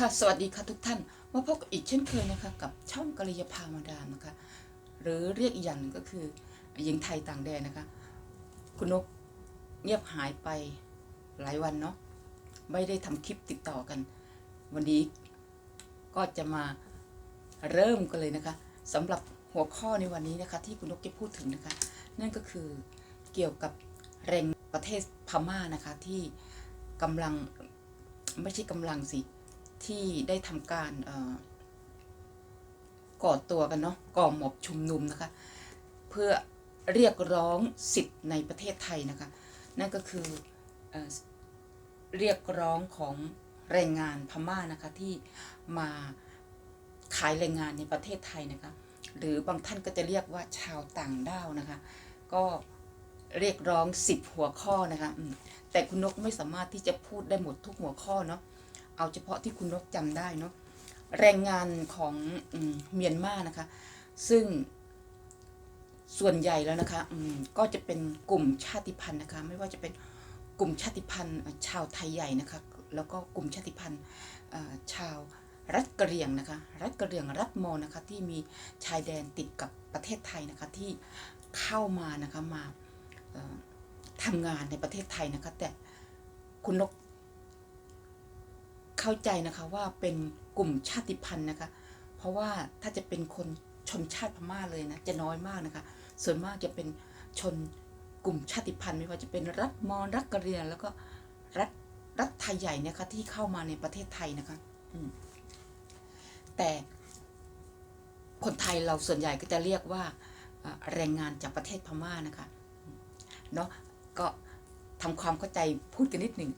ค่ะสวัสดีค่ะทุกท่านมาพบกับอีกเช่นเคยนะคะกับช่องกริยาพามาดามนะคะ หรือเรียกอีกอย่างหนึ่งก็คือหญิงไทยต่างแดนนะคะ คุณนกเงียบหายไปหลายวันเนาะไม่ได้ทำคลิปติดต่อกัน วันนี้ก็จะมาเริ่มกันเลยนะคะสำหรับหัวข้อในวันนี้นะคะ ที่คุณนกจะพูดถึงนะคะ นั่นก็คือเกี่ยวกับแรงประเทศพม่านะคะที่กำลังไม่ใช่กำลังสิ ที่ได้ทำการเอ่อก่อตัวกันเนาะก่อหมอบชุมนุมนะคะ เพื่อเรียกร้องสิทธิ์ในประเทศไทยนะคะ นั่นก็คือเอเรียกร้องของแรงงานพม่านะคะที่มาขายแรงงานในประเทศไทยนะคะ หรือบางท่านก็จะเรียกว่าชาวต่างด้าวนะคะ ก็เรียกร้องสิบหัวข้อนะคะแต่คุณนกไม่สามารถที่จะพูดได้หมดทุกหัวข้อเนาะ เอาเฉพาะที่คุณนกจำได้เนาะแรงงานของอมเมียนมานะคะ ซึ่งส่วนใหญ่แล้วนะคะก็จะเป็นกลุ่มชาติพันธุ์นะคะ ไม่ว่าจะเป็นกลุ่มชาติพันธุ์ชาวไทยใหญ่นะคะ แล้วก็กลุ่มชาติพันธุ์ชาวรัฐกะเหรี่ยงนะคะ รัฐกะเหรี่ยงรัฐมอนะคะที่มีชายแดนติดกับประเทศไทยนะคะที่เข้ามานะคะมาเอ่อทำงานในประเทศไทยนะคะ แต่คุณนก เข้าใจนะคะว่าเป็นกลุ่มชาติพันธุ์นะคะ เพราะว่าถ้าจะเป็นคนชนชาติพม่าเลยนะจะน้อยมากนะคะ ส่วนมากจะเป็นชนกลุ่มชาติพันธุ์ไม่ว่าจะเป็นรัฐมอญรัฐกะเหรี่ยงแล้วก็รัฐรัฐไทยใหญ่นะคะที่เข้ามาในประเทศไทยนะคะแต่คนไทยเราส่วนใหญ่ก็จะเรียกว่าแรงงานจากประเทศพม่านะคะเนาะก็ทำความเข้าใจพูดกันนิดหนึ่ง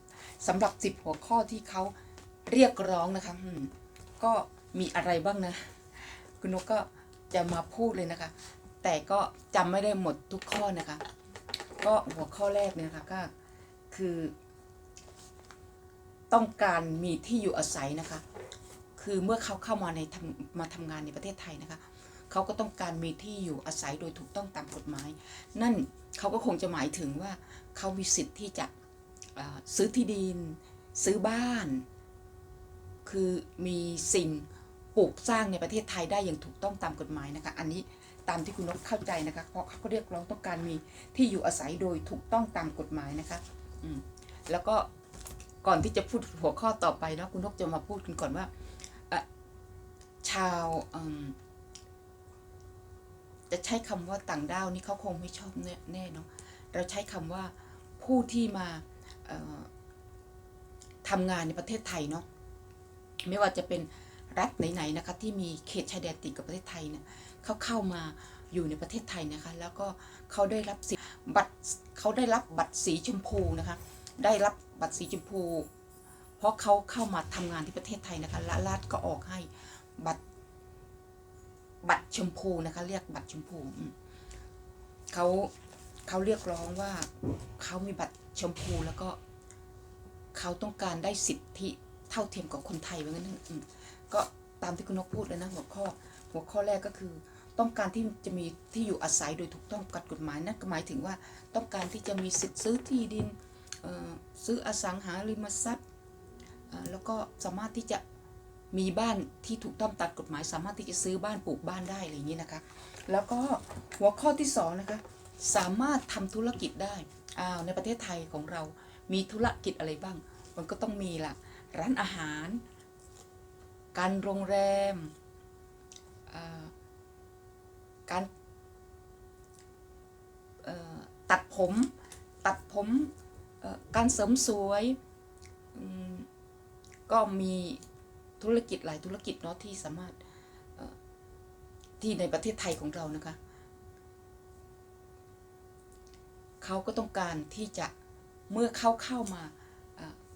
สำหรับสิบหัวข้อที่เขา เรียกร้องนะคะก็มีอะไรบ้างนะ คุณนกก็จะมาพูดเลยนะคะ แต่ก็จำไม่ได้หมดทุกข้อนะคะ ก็หัวข้อแรกเนี่ยนะคะก็คือ ต้องการมีที่อยู่อาศัยนะคะ คือเมื่อเขาเข้ามาในมาทำงานในประเทศไทยนะคะเขาก็ต้องการมีที่อยู่อาศัยโดยถูกต้องตามกฎหมาย นั่นเขาก็คงจะหมายถึงว่าเขามีสิทธิ์ที่จะซื้อที่ดิน ซื้อบ้าน คือมีสิ่งปลูกสร้างในประเทศไทยได้อย่างถูกต้องตามกฎหมายนะคะ อันนี้ตามที่คุณนกเข้าใจนะคะ เพราะเขาก็เรียกร้องต้องการมีที่อยู่อาศัยโดยถูกต้องตามกฎหมายนะคะอืมแล้วก็ก่อนที่จะพูดหัวข้อต่อไปเนาะคุณนกจะมาพูดกันก่อนว่าชาวจะใช้คำว่าต่างด้าวนี่เขาคงไม่ชอบแน่เนาะเราใช้คำว่าผู้ที่มาทำงานในประเทศไทยเนาะ ไม่ว่าจะเป็นรัฐไหนๆนะคะที่มีเขตชายแดนติดกับประเทศไทยเนี่ยเขาเข้ามาอยู่ในประเทศไทยนะคะ แล้วก็เขาได้รับสิทธิ์บัตรเขาได้รับบัตรสีชมพูนะคะ ได้รับบัตรสีชมพู เพราะเขาเข้ามาทำงานที่ประเทศไทยนะคะและรัฐก็ออกให้บัตรบัตรชมพูนะคะ เรียกบัตรชมพูเขาเขาเรียกร้องว่าเขามีบัตรชมพูแล้วก็เขาต้องการได้สิทธิ เท่าเทียมกับคนไทยว่างั้นก็ตามที่คุณนกพูดเลยนะหัวข้อ หัวข้อแรกก็คือ ต้องการที่จะมีที่อยู่อาศัยโดยถูกต้องกับกฎหมายนั่นก็หมายถึงว่าต้องการที่จะมีสิทธิ์ซื้อที่ดินซื้ออสังหาริมทรัพย์แล้วก็สามารถที่จะมีบ้านที่ถูกต้องตามกฎหมาย สามารถที่จะซื้อบ้านปลูกบ้านได้อะไรอย่างนี้นะคะ แล้วก็หัวข้อที่สองนะคะสามารถทำธุรกิจได้อ้าวในประเทศไทยของเรามีธุรกิจอะไรบ้าง มันก็ต้องมีล่ะ ร้านอาหาร การโรงแรม การตัดผม ตัดผมการเสริมสวย ก็มีธุรกิจหลายธุรกิจเนาะที่สามารถที่ในประเทศไทยของเรานะคะ เขาก็ต้องการที่จะเมื่อเข้าเข้ามา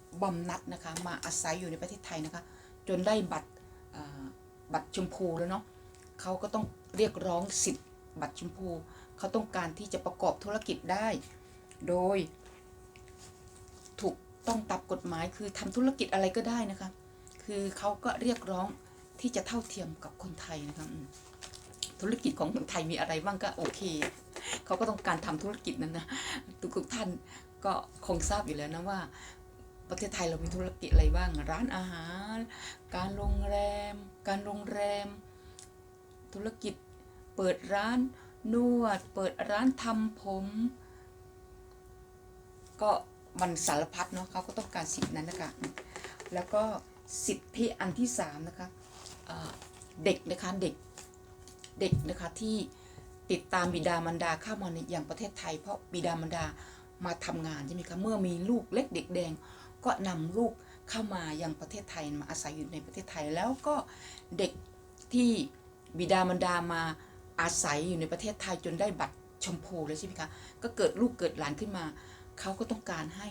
เอ่อบำนัดนะคะมาอาศัยอยู่ในประเทศไทยนะคะ จนได้บัตรบัตรชมพูแล้วเนาะเขาก็ต้องเรียกร้องสิทธิ์บัตรชมพู เขาต้องการที่จะประกอบธุรกิจได้ โดย ถูกต้องตามกฎหมายคือทำธุรกิจอะไรก็ได้นะคะ คือเขาก็เรียกร้องที่จะเท่าเทียมกับคนไทยนะคะธุรกิจของคนไทยมีอะไรบ้างก็โอเค เขาก็ต้องการทำธุรกิจนั้นนะทุกท่านก็คงทราบอยู่แล้วนะว่า ประเทศไทยเรามีธุรกิจอะไรบ้าง ร้านอาหาร การโรงแรม การโรงแรม ธุรกิจ เปิดร้านนวด เปิดร้านทำผม ก็มันสารพัดเนาะเขาก็ต้องการสิทธินั้นนะคะ แล้วก็สิทธิอันที่สามนะคะเด็กนะคะเด็กเด็กนะคะที่ติดตามบิดามารดาเข้ามาในอย่างประเทศไทย เพราะบิดามารดามาทำงานใช่ไหมคะเมื่อมีลูกเล็กเด็กแดง ก็นำลูกเข้ามายังประเทศไทยมาอาศัยอยู่ในประเทศไทย แล้วก็เด็กที่บิดามารดามาอาศัยอยู่ในประเทศไทยจนได้บัตรชมพูแล้วใช่ไหมคะก็เกิดลูกเกิดหลานขึ้นมา เขาก็ต้องการให้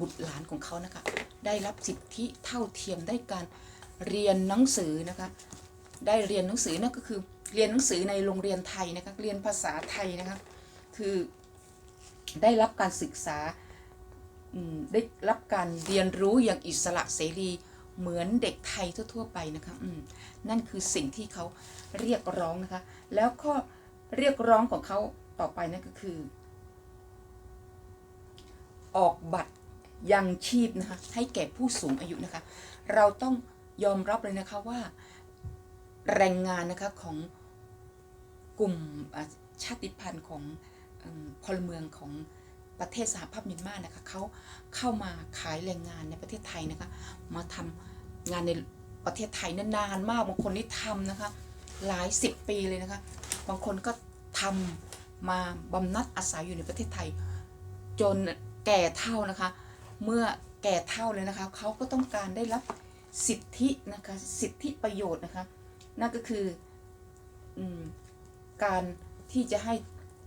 บุตรหลานของเขานะคะ ได้รับสิทธิเท่าเทียมได้การเรียนหนังสือนะคะ ได้เรียนหนังสือนั่นก็คือเรียนหนังสือในโรงเรียนไทยนะคะเรียนภาษาไทยนะคะคือได้รับการศึกษา ได้รับการเรียนรู้อย่างอิสระเสรีเหมือนเด็กไทยทั่ว ๆ ไปนะคะนั่นคือสิ่งที่เขาเรียกร้องนะคะ แล้วก็เรียกร้องของเขาต่อไปนั่นก็คือ ออกบัตรยังชีพนะคะให้แก่ผู้สูงอายุนะคะ เราต้องยอมรับเลยนะคะว่าแรงงานนะคะของกลุ่มชาติพันธุ์ของอพลเมืองของ ประเทศสหภาพเมียนมานะคะเขาเข้ามาขายแรงงานในประเทศไทยนะคะ มาทำงานในประเทศไทยนานมากบางคนนี่ทำนะคะ หลายสิบปีเลยนะคะ บางคนก็ทำมาบำนัดอาศัยอยู่ในประเทศไทย จนแก่เท่านะคะ เมื่อแก่เท่าเลยนะคะเขาก็ต้องการได้รับสิทธินะคะสิทธิประโยชน์นะคะนั่นก็คืออการที่จะให้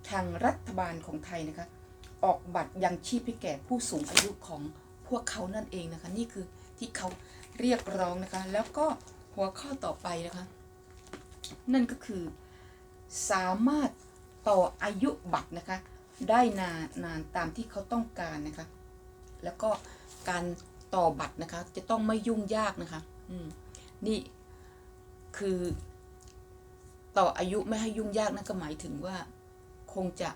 ทางรัฐบาลของไทยนะคะ ออกบัตรยังชีพให้แก่ผู้สูงอายุของพวกเขานั่นเองนะคะ นี่คือที่เขาเรียกร้องนะคะ แล้วก็หัวข้อต่อไปนะคะ นั่นก็คือ สามารถต่ออายุบัตรนะคะ ได้นานนานตามที่เขาต้องการนะคะ แล้วก็การต่อบัตรนะคะ จะต้องไม่ยุ่งยากนะคะ อืมนี่คือต่ออายุไม่ให้ยุ่งยากนั่นก็หมายถึงว่าคงจะ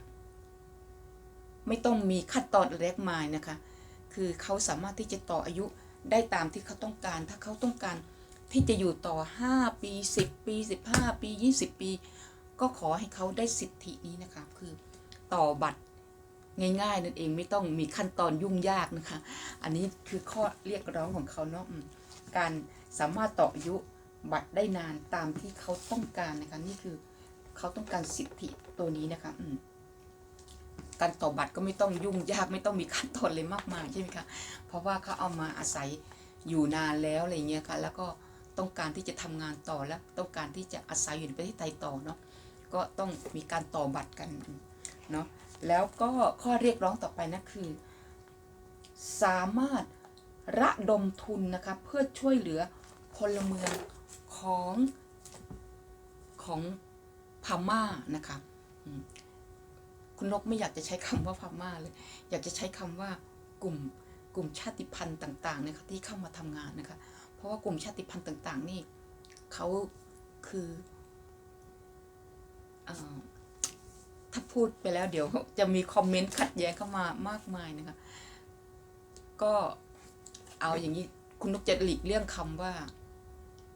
ไม่ต้องมีขั้นตอนอะไรมากมายนะคะ คือเขาสามารถที่จะต่ออายุได้ตามที่เขาต้องการ ถ้าเขาต้องการที่จะอยู่ต่อ 5 ปี 10 ปี 15 ปี 20 ปี ก็ขอให้เขาได้สิทธินี้นะคะคือต่อบัตรง่ายๆนั่นเองไม่ต้องมีขั้นตอนยุ่งยากนะคะ อันนี้คือข้อเรียกร้องของเขาเนาะการสามารถต่ออายุบัตรได้นานตามที่เขาต้องการนะคะนี่คือเขาต้องการสิทธิตัวนี้นะคะอืม การต่อบัตรก็ไม่ต้องยุ่งยากไม่ต้องมีขั้นตอนเลยมากมายใช่ไหมคะเพราะว่าเขาเอามาอาศัยอยู่นานแล้วอะไรเงี้ยค่ะแล้วก็ต้องการที่จะทำงานต่อและต้องการที่จะอาศัยอยู่ในประเทศไทยต่อเนาะก็ต้องมีการต่อบัตรกันเนาะแล้วก็ข้อเรียกร้องต่อไปนะคือ สามารถระดมทุนนะคะเพื่อช่วยเหลือพลเมืองของของพม่านะคะ คุณนกไม่อยากจะใช้คำว่าพม่าเลย อยากจะใช้คำว่ากลุ่มกลุ่มชาติพันธุ์ต่างๆนะคะที่เข้ามาทำงานนะคะ เพราะว่ากลุ่มชาติพันธุ์ต่างๆ นี่เขาคือออถ้าพูดไปแล้วเดี๋ยวจะมีคอมเมนต์ขัดแย้งเข้ามามากมายนะคะ ก็เอาอย่างนี้คุณนกจะหลีกเลี่ยงคำว่า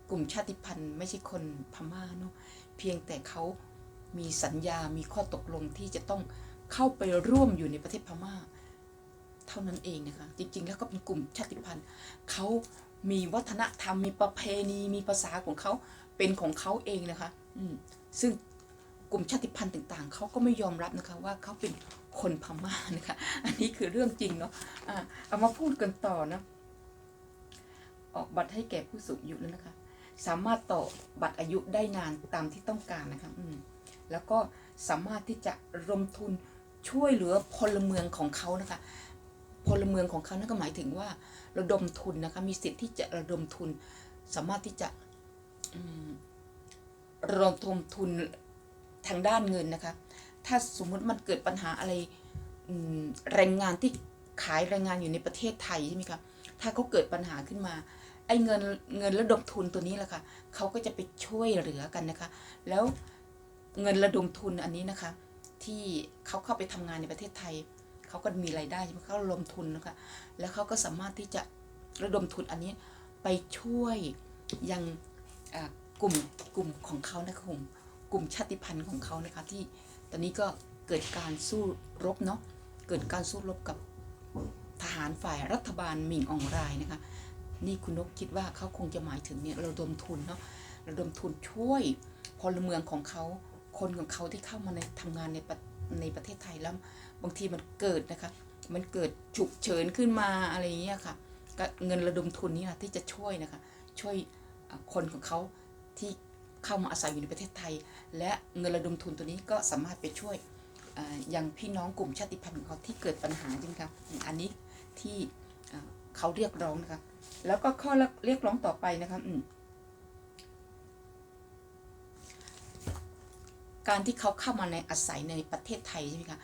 กลุ่มชาติพันธุ์ไม่ใช่คนพม่าเนาะเพียงแต่เขา มีสัญญา มีข้อตกลงที่จะต้องเข้าไปร่วมอยู่ในประเทศพม่า เท่านั้นเองนะคะ จริง ๆ แล้วก็เป็นกลุ่มชาติพันธุ์เขามีวัฒนธรรม มีประเพณี มีภาษาของเขา เป็นของเขาเองนะคะ อืม ซึ่งกลุ่มชาติพันธุ์ต่าง ๆ เขาก็ไม่ยอมรับนะคะว่าเขาเป็นคนพม่านะคะ อันนี้คือเรื่องจริงเนาะอะเอามาพูดกันต่อนะออกบัตรให้แก่ผู้สูงอายุแล้วนะคะ สามารถต่อบัตรอายุได้นานตามที่ต้องการนะคะ อืม แล้วก็สามารถที่จะระดมทุนช่วยเหลือพลเมืองของเขานะคะพลเมืองของเขานั่นก็หมายถึงว่าระดมทุนนะคะมีสิทธิ์ที่จะระดมทุน สามารถที่จะระดมทุนทางด้านเงินนะคะ ถ้าสมมุติมันเกิดปัญหาอะไรแรงงานที่ขายแรงงานอยู่ในประเทศไทยใช่ไหมคะถ้าเขาเกิดปัญหาขึ้นมาไอ้เงินเงินระดมทุนตัวนี้แหละค่ะเขาก็จะไปช่วยเหลือกันนะคะ แล้ว เงินระดมทุนอันนี้นะคะ ที่เขาเข้าไปทำงานในประเทศไทย เขาก็มีรายได้ใช่ไหมเขาระดมทุนนะคะ แล้วเขาก็สามารถที่จะระดมทุนอันนี้ไปช่วยยังกลุ่มกลุ่มของเขานะคะกลุ่มกลุ่มชาติพันธุ์ของเขานะคะที่ตอนนี้ก็เกิดการสู้รบเนาะเกิดการสู้รบกับทหารฝ่ายรัฐบาลหมิงอองรายนะคะ นี่คุณนกคิดว่าเขาคงจะหมายถึงเนี่ยระดมทุนเนาะระดมทุนช่วยพลเมืองของเขา คนของเขาที่เข้ามาในทำงานในประในประเทศไทยแล้วบางทีมันเกิดนะคะ มันเกิดฉุกเฉินขึ้นมาอะไรอย่างเงี้ยค่ะก็เงินระดมทุนนี่นะที่จะช่วยนะคะ ช่วยคนของเขาที่เข้ามาอาศัยอยู่ในประเทศไทย และเงินระดมทุนตัวนี้ก็สามารถไปช่วยอย่างพี่น้องกลุ่มชาติพันธุ์ของเขาที่เกิดปัญหาจริงครับอันนี้ที่เขาเรียกร้องนะคะ แล้วก็ข้อเรียกร้องต่อไปนะคะอืม การที่เขาเข้ามาในอาศัยในประเทศไทยใช่ไหมคะ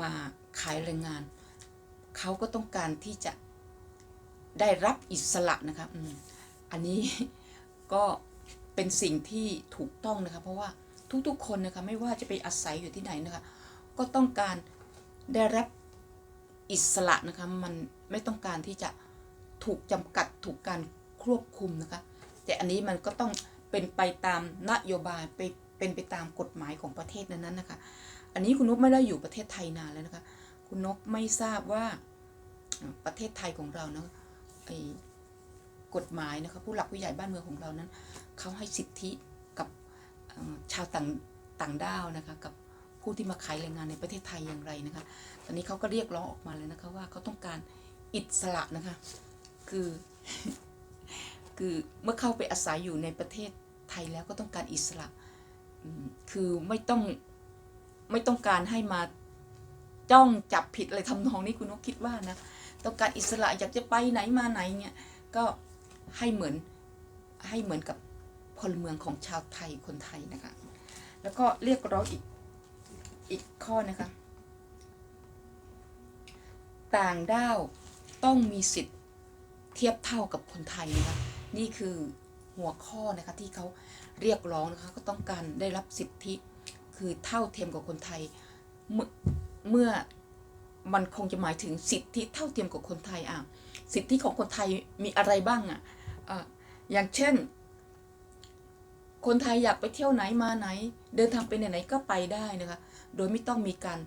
มาขายแรงงาน เขาก็ต้องการที่จะได้รับอิสระนะคะอ,อันนี้ก็เป็นสิ่งที่ถูกต้องนะคะ เพราะว่าทุกๆคนนะคะไม่ว่าจะไปอาศัยอยู่ที่ไหนนะคะ ก็ต้องการได้รับอิสระนะคะมันไม่ต้องการที่จะถูกจำกัดถูกการควบคุมนะคะ แต่อันนี้มันก็ต้องเป็นไปตามนโยบายไป เป็นไปตามกฎหมายของประเทศนั้นๆนะคะ อันนี้คุณนกไม่ได้อยู่ประเทศไทยนานแล้วนะคะ คุณนกไม่ทราบว่าประเทศไทยของเราเนาะไอ้กฎหมายนะคะผู้หลักผู้ใหญ่บ้านเมืองของเรานั้นเขาให้สิทธิกับชาวต่างต่างด้าวนะคะกับผู้ที่มาขายแรงงานในประเทศไทยอย่างไรนะคะ ตอนนี้เขาก็เรียกร้องออกมาเลยนะคะว่าเขาต้องการอิสระนะคะ คือคือเมื่อเข้าไปอาศัยอยู่ในประเทศไทยแล้วก็ต้องการอิสระ คือไม่ต้องไม่ต้องการให้มาจ้องจับผิดอะไรทำนองนี้คุณนกคิดว่านะต้องการอิสระอยากจะไปไหนมาไหนเนี่ยก็ให้เหมือนให้เหมือนกับพลเมืองของชาวไทยคนไทยนะคะ แล้วก็เรียกร้องอีกอีกข้อนะคะ ต่างด้าวต้องมีสิทธิ์เทียบเท่ากับคนไทยนะคะนี่คือหัวข้อนะคะที่เขา เรียกร้องนะคะก็ต้องการได้รับสิทธิคือเท่าเทียมกับคนไทยเมื่อเมื่อมันคงจะหมายถึงสิทธิเท่าเทียมกับคนไทยอะสิทธิของคนไทยมีอะไรบ้างอะอย่างเช่น คนไทยอยากไปเที่ยวไหนมาไหน เดินทางไปไหนๆก็ไปได้นะคะโดยไม่ต้องมีการ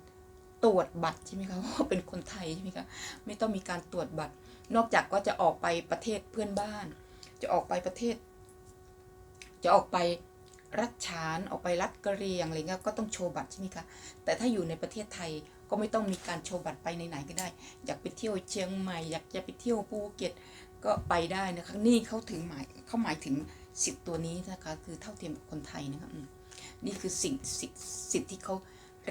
ตรวจบัตรใช่ไหมคะว่าเป็นคนไทยใช่ไหมคะไม่ต้องมีการตรวจบัตร นอกจากว่าจะออกไปประเทศเพื่อนบ้าน จะออกไปประเทศ จะออกไปรัฐฉานออกไปรัฐกะเรียงอะไรเงี้ยก็ต้องโชว์บัตรใช่ไหมคะแต่ถ้าอยู่ในประเทศไทยก็ไม่ต้องมีการโชว์บัตรไปไหนๆก็ได้ อยากไปเที่ยวเชียงใหม่ อยากจะไปเที่ยวภูเก็ตก็ไปได้นะคะนี่เขาถึงหมายเขาหมายถึงสิทธิ์ตัวนี้นะคะคือเท่าเทียมกับคนไทยนะคะนี่คือสิ่งสิทธิ์สิทธิ์ที่เขา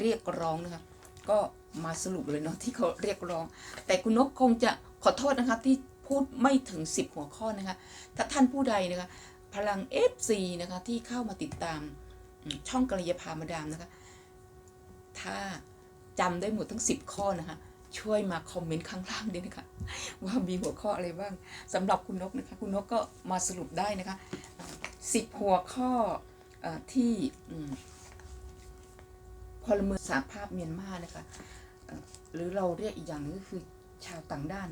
เรียกร้องนะคะก็มาสรุปเลยเนาะที่เขาเรียกร้อง แต่คุณนกคงจะขอโทษนะคะที่พูดไม่ถึง 10 หัวข้อนะคะถ้าท่านผู้ใดนะคะ พลัง FC นะคะที่เข้ามาติดตามช่องกัลยาพามาดามนะคะ ถ้าจำได้หมดทั้ง 10 ข้อนะคะ ช่วยมาคอมเมนต์ข้างล่างด้วยนะคะ ว่ามีหัวข้ออะไรบ้างสำหรับคุณนกนะคะ คุณนกก็มาสรุปได้นะคะ 10 หัวข้ออที่อืมพลเมืองสหภาพเมียนมานะคะ หรือเราเรียกอีกอย่างหนึงก็คือชาวต่างด้าน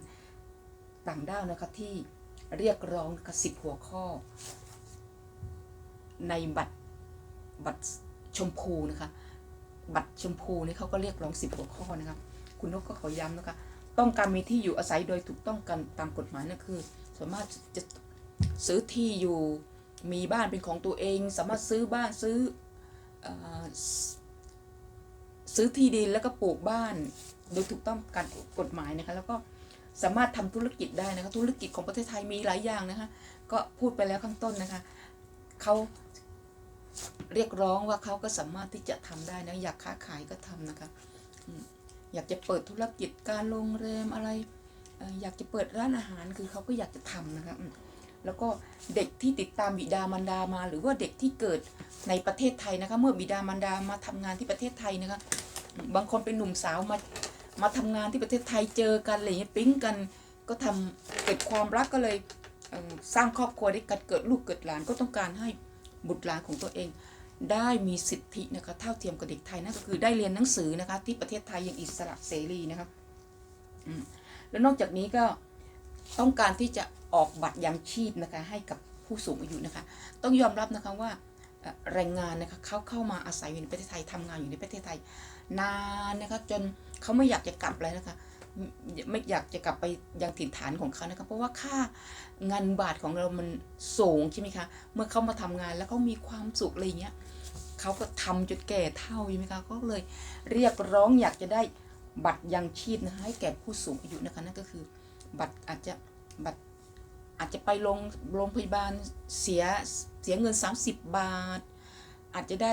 ต่างด้าวนะคะที่เรียกร้องนะคะ10หัวข้อ ในบัตรบัตรชมพูนะคะ บัตรชมพูนี่เขาก็เรียกร้องสิบหัวข้อนะคะคุณนกก็ขอย้ำนะคะ ต้องการมีที่อยู่อาศัยโดยถูกต้องกันตามกฎหมายนั่นคือสามารถจะซื้อที่อยู่มีบ้านเป็นของตัวเอง สามารถซื้อบ้านซื้อซื้อที่ดินแล้วก็ปลูกบ้านโดยถูกต้องการกฎหมายนะคะ แล้วก็สามารถทำธุรกิจได้นะคะธุรกิจของประเทศไทยมีหลายอย่างนะคะ ก็พูดไปแล้วข้างต้นนะคะเขา เรียกร้องว่าเขาก็สามารถที่จะทำได้นะอยากค้าขายก็ทำนะคะอยากจะเปิดธุรกิจการโรงแรมอะไร อยากจะเปิดร้านอาหารคือเขาก็อยากจะทำนะคะแล้วก็เด็กที่ติดตามบิดามารดามา หรือว่าเด็กที่เกิดในประเทศไทยนะคะ เมื่อบิดามารดามาทำงานที่ประเทศไทยนะคะ บางคนเป็นหนุ่มสาวมามาทำงานที่ประเทศไทยเจอกันอะไรเงี้ยปิ๊งกันก็ทำเกิดความรักก็เลยสร้างครอบครัวด้วยกันเกิดลูกเกิดหลานก็ต้องการให้ บุตรหลานของตัวเอง ได้มีสิทธินะคะเท่าเทียมกับเด็กไทยนั่นก็คือได้เรียนหนังสือนะคะที่ประเทศไทยอย่างอิสระเสรีนะคะแล้วนอกจากนี้ก็ต้องการที่จะออกบัตรยังชีพนะคะให้กับผู้สูงอายุนะคะ ต้องยอมรับนะคะว่าแรงงานนะคะเขาเข้ามาอาศัยอยู่ในประเทศไทยทำงานอยู่ในประเทศไทยนานนะคะจนเขาไม่อยากจะกลับเลยนะคะ ไม่อยากจะกลับไปยังถิ่นฐานของเขานะคะเพราะว่าค่าเงินบาทของเรามันสูงใช่ไหมคะ เมื่อเขามาทำงานแล้วเขามีความสุขอะไรเงี้ยเขาก็ทำจนแก่เท่าใช่ไหมคะก็เลยเรียกร้องอยากจะได้บัตรยังชีพนะคะให้แก่ผู้สูงอายุนะคะนั่นก็คือ บัตรอาจจะบัตรอาจจะไปโรงโรงพยาบาลเสียเสียเงิน 30 บาท อาจจะได้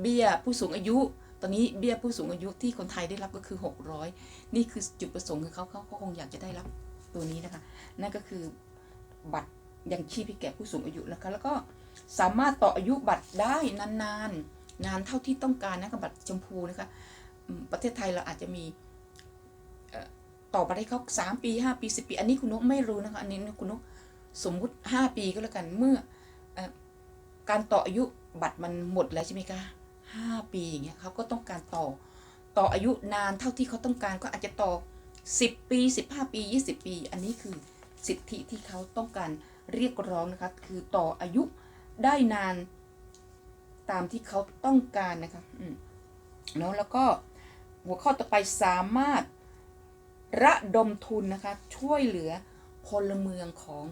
เบี้ยผู้สูงอายุ ตอนนี้เบี้ยผู้สูงอายุที่คนไทยได้รับก็คือ 600 นี่คือจุดประสงค์คือเขาเขาเขาคงอยากจะได้รับตัวนี้นะคะ นั่นก็คือบัตรยังชีพให้แก่ผู้สูงอายุนะคะ แล้วก็สามารถต่ออายุบัตรได้นานๆนานเท่าที่ต้องการนะคะบัตรชมพูนะคะ ประเทศไทยเราอาจจะมีต่อไปให้เขาสามปีห้าปีสิบปี อันนี้คุณนกไม่รู้นะคะอันนี้คุณนกสมมุติห้าปีก็แล้วกันเมื่ออการต่ออายุบัตรมันหมดแล้วใช่ไหมคะ ห้าปีอย่างเงี้ยเขาก็ต้องการต่อ ต่ออายุนานเท่าที่เขาต้องการก็อาจจะต่อสิบปีสิบห้าปียี่สิบปี อันนี้คือสิทธิที่เขาต้องการเรียกร้องนะคะคือต่ออายุได้นานตามที่เขาต้องการนะคะอืมเนาะแล้วก็หัวข้อต่อไปสามารถระดมทุนนะคะช่วยเหลือพลเมืองของ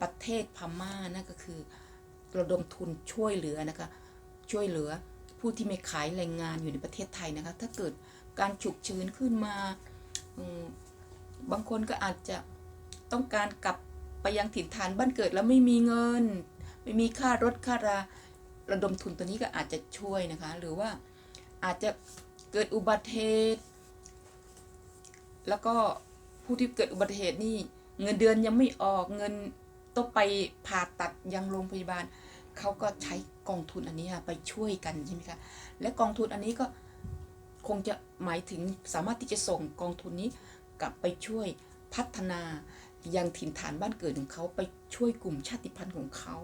ประเทศพม่านั่นก็คือระดมทุนช่วยเหลือนะคะช่วยเหลือ ผู้ที่ไม่ขายแรงงานอยู่ในประเทศไทยนะคะ ถ้าเกิดการฉุกเฉินขึ้นมาบางคนก็อาจจะต้องการกลับไปยังถิ่นฐานบ้านเกิดแล้วไม่มีเงิน ไม่มีค่ารถค่าราระดมทุนตัวนี้ก็อาจจะช่วยนะคะ หรือว่าอาจจะเกิดอุบัติเหตุ แล้วก็ผู้ที่เกิดอุบัติเหตุนี่เงินเดือนยังไม่ออกเงินต้องไปผ่าตัดยังโรงพยาบาล เขาก็ใช้กองทุนอันนี้ไปช่วยกันใช่ไหมคะ และกองทุนอันนี้ก็คงจะหมายถึงสามารถที่จะส่งกองทุนนี้กลับไปช่วยพัฒนายังถิ่นฐานบ้านเกิดของเขาไปช่วยกลุ่มชาติพันธุ์ของเขา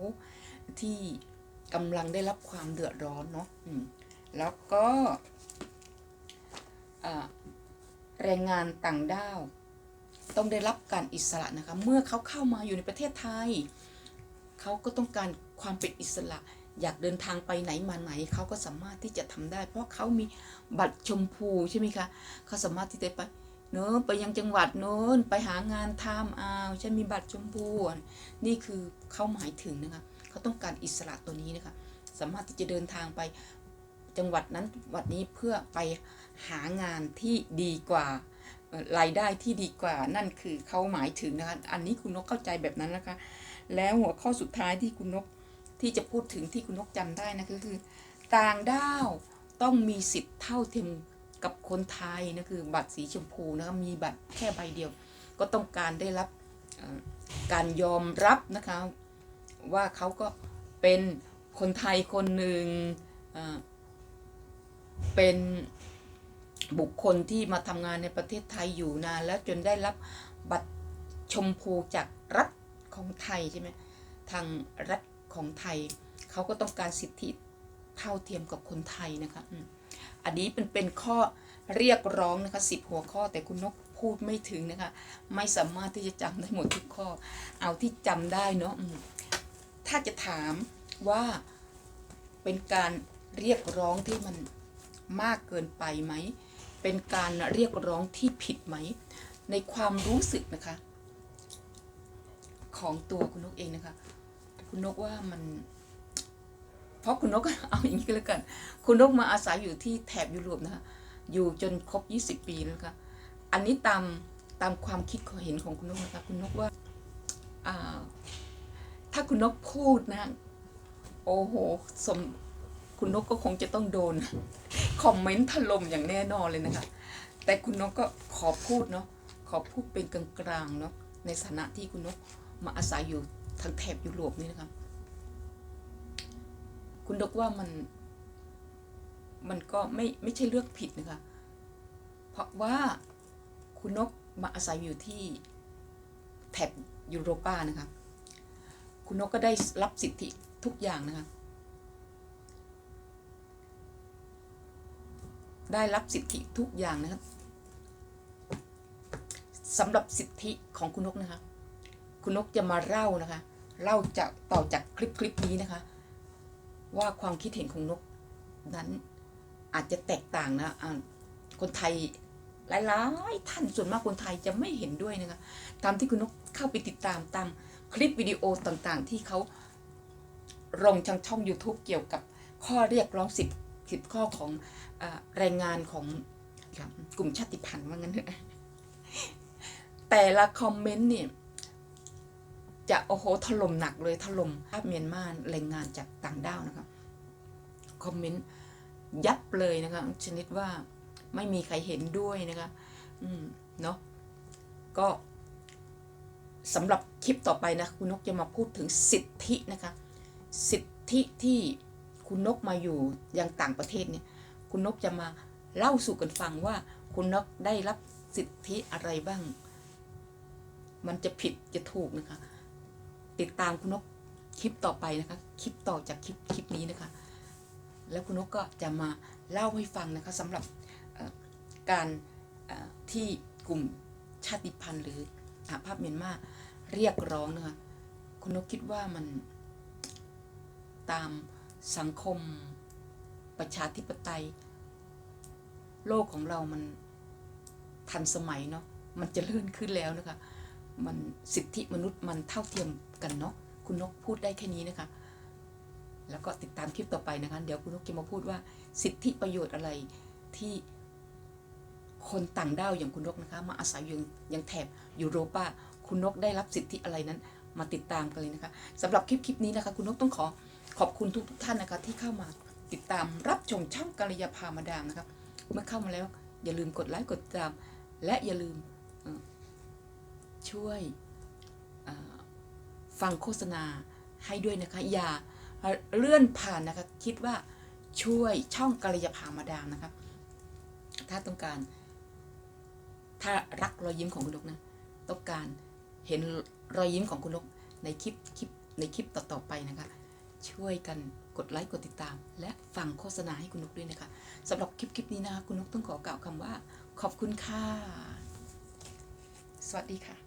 ที่กำลังได้รับความเดือดร้อนเนาะแล้วก็แรงงานต่างด้าว ต้องได้รับการอิสระนะคะ เมื่อเขาเข้ามาอยู่ในประเทศไทย เขาก็ต้องการ ความเป็นอิสระ อยากเดินทางไปไหนมาไหนเขาก็สามารถที่จะทำได้ เพราะเขามีบัตรชมพูใช่ไหมคะเขาสามารถที่จะไปเนอะไปยังจังหวัดโน้นไปหางานทำอ้าวฉันมีบัตรชมพูนี่คือเขาหมายถึงนะคะเขาต้องการอิสระตัวนี้นะคะสามารถที่จะเดินทางไปจังหวัดนั้นจังหวัดนี้เพื่อไปหางานที่ดีกว่ารายได้ที่ดีกว่านั่นคือเขาหมายถึงนะคะอันนี้คุณนกเข้าใจแบบนั้นนะคะ แล้วหัวข้อสุดท้ายที่คุณนก ที่จะพูดถึงที่คุณนกจำได้นะก็คือ ต่างด้าวต้องมีสิทธิ์เท่าเทียมกับคนไทยนะคือบัตรสีชมพูนะคะมีบัตรแค่ใบเดียว ก็ต้องการได้รับการยอมรับนะคะว่าเขาก็เป็นคนไทยคนหนึ่งเป็นบุคคลที่มาทำงานในประเทศไทยอยู่นานแล้วจนได้รับบัตรชมพูจากรัฐของไทยใช่ไหมทางรัฐ ของไทย เขาก็ต้องการสิทธิเท่าเทียมกับคนไทยนะคะอันนี้เป็นเป็นข้อเรียกร้องนะคะสิบหัวข้อแต่คุณนกพูดไม่ถึงนะคะ ไม่สามารถที่จะจำได้หมดทุกข้อ เอาที่จำได้เนาะถ้าจะถามว่าเป็นการเรียกร้องที่มันมากเกินไปไหม เป็นการเรียกร้องที่ผิดไหม ในความรู้สึกนะคะ ของตัวคุณนกเองนะคะ คุณนกว่ามันเพราะคุณนกเอาอย่างนี้ก็แล้วกัน คุณนกมาอาศัยอยู่ที่แถบยุโรปนะคะอยู่จนครบ 20 ปีแล้วนะคะอันนี้ตามตามความคิดของเห็นของคุณนกนะคะคุณนกว่าอ่าถ้าคุณนกพูดนะ โอ้โหสมคุณนกก็คงจะต้องโดน คอมเมนต์ถล่มอย่างแน่นอนเลยนะคะ แต่คุณนกก็ขอพูดเนาะขอพูดเป็นกลางๆเนาะในฐานะที่คุณนกมาอาศัยอยู่ ทางแถบยุโรปนี่นะคะคุณนกว่ามัน มันก็ไม่ไม่ใช่เรื่องผิดนะคะ เพราะว่าคุณนกมาอาศัยอยู่ที่แถบยุโรปานะคะ คุณนกก็ได้รับสิทธิทุกอย่างนะคะ ได้รับสิทธิทุกอย่างนะครับสำหรับสิทธิของคุณนกนะคะ คุณนกจะมาเล่านะคะ เล่าจากต่อจากคลิปคลิปนี้นะคะ ว่าความคิดเห็นของนกนั้นอาจจะแตกต่างนะอ่าคนไทยหลายๆท่านส่วนมากคนไทยจะไม่เห็นด้วยนะคะตามที่คุณนกเข้าไปติดตามตามคลิปวิดีโอต่างๆ ที่เขาลงช่องช่อง YouTube เกี่ยวกับข้อเรียกร้องสิบสิบข้อของอแรงงานของกลุ่มชาติพันธุ์ว่างั้นเถอะแต่ละคอมเมนต์เนี่ย จะโอ้โหถล่มหนักเลยถล่มภาพเมียนมาแรงงานจากต่างด้าวนะครับคอมเมนต์ยับเลยนะคะชนิดว่าไม่มีใครเห็นด้วยนะคะ อืมเนาะก็สำหรับคลิปต่อไปนะคุณนกจะมาพูดถึงสิทธินะคะ สิทธิที่คุณนกมาอยู่ยังต่างประเทศเนี่ย คุณนกจะมาเล่าสู่กันฟังว่าคุณนกได้รับสิทธิอะไรบ้าง มันจะผิดจะถูกนะคะ ติดตามคุณนกคลิปต่อไปนะคะ คลิปต่อจากคลิปคลิปนี้นะคะ แล้วคุณนกก็จะมาเล่าให้ฟังนะคะสำหรับการที่กลุ่มชาติพันธุ์หรืออาภาพเมียนมาเรียกร้องนะคะคุณนกคิดว่ามันตามสังคมประชาธิปไตย โลกของเรามันทันสมัยเนาะมันจเจริญขึ้นแล้วนะคะ มันสิทธิมนุษย์มันเท่าเทียม กันเนาะคุณนกพูดได้แค่นี้นะคะ แล้วก็ติดตามคลิปต่อไปนะคะ เดี๋ยวคุณนกจะมาพูดว่าสิทธิประโยชน์อะไรที่คนต่างด้าวอย่างคุณนกนะคะ มาอาศัยอยู่ยังแถบยุโรปาคุณนกได้รับสิทธิอะไรนั้น มาติดตามกันเลยนะคะสำหรับคลิปคลิปนี้นะคะ คุณนกต้องขอขอบคุณทุกทุกท่านนะคะ ที่เข้ามาติดตามรับชมช่องกัลยาพามาดามนะครับเมื่อเข้ามาแล้วอย่าลืมกดไลค์กดติดตาม และอย่าลืมช่วย ฟังโฆษณาให้ด้วยนะคะ อย่าเลื่อนผ่านนะคะ คิดว่าช่วยช่องกัลยาพามาดามนะคะ ถ้าต้องการ ถ้ารักรอยยิ้มของคุณนกนะ ต้องการเห็นรอยยิ้มของคุณนกในคลิปคลิปในคลิปต่อๆไปนะคะ ช่วยกันกดไลค์กดติดตาม และฟังโฆษณาให้คุณนกด้วยนะคะสำหรับคลิปคลิปนี้นะคะคุณนกต้องขอกล่าวคำว่า ขอบคุณค่ะ สวัสดีค่ะ